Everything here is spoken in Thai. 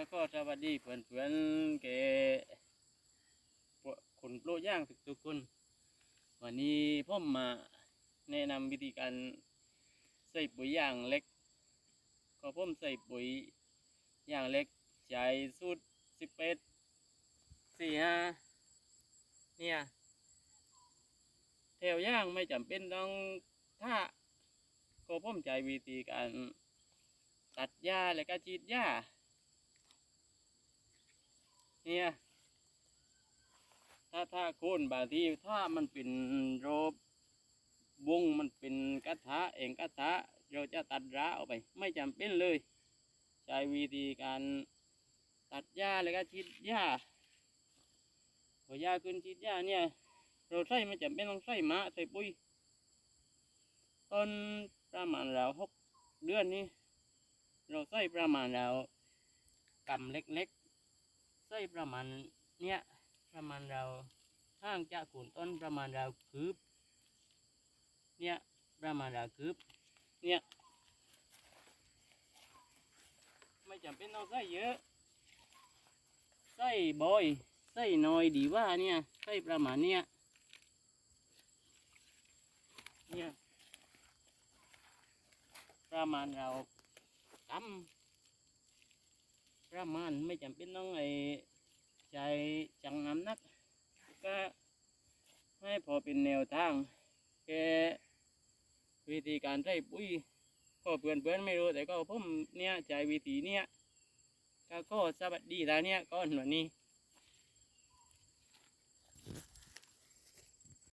แล้วก็สวัสดีเพื่อนเพื่อนๆแกคนโปรย่างทุกๆคน วันนี้ผมมาแนะนำวิธีการใส่ปุ๋ยอย่างเล็ก ก็ผมใส่ปุ๋ยอย่างเล็กใช้สูตรสิบเอ็ดสี่ห้าเนี่ยแถวย่างไม่จำเป็นต้องท่าก็ผมใช้วิธีการตัดหญ้าแล้วก็ฉีดหญ้า เนี่ยถ้าถ้าโค่นบางทีถ้ามันเป็นโรบวงมันเป็นกระทะเองกระทะเราจะตัดร้าออกไป ไม่จำเป็นเลย ใช้วิธีการตัดหญ้าแล้วก็ฉีดหญ้าพอหญ้าขึ้นฉีดหญ้าเนี่ย เราใส่ไม่จำเป็นต้องใส่มะใส่ปุ๋ยต้นประมาณเราหกเดือนนี้ เราใส่ประมาณเรากำเล็ก ใส่ประมาณเนี้ยประมาณเราห่างจากโคนต้นประมาณเราคืบเนี่ยประมาณเราคืบเนี่ยไม่จำเป็นต้องใส่เยอะใส่บ่อยใส่น้อยดีว่าเนี่ยใส่ประมาณเนี้ยเนี่ยประมาณเรากำ ประมาณไม่จำเป็นต้องไอ้ใจจังน้ำนัก ก็ให้พอเป็นแนวทางแกวิธีการใช้ปุ๋ยก็เพื่อนเพื่อนไม่รู้แต่ก็ผมเนี่ยใจวิธีเนี้ยก็ก็สวัสดีตาเนี้ยก้อนวันนี้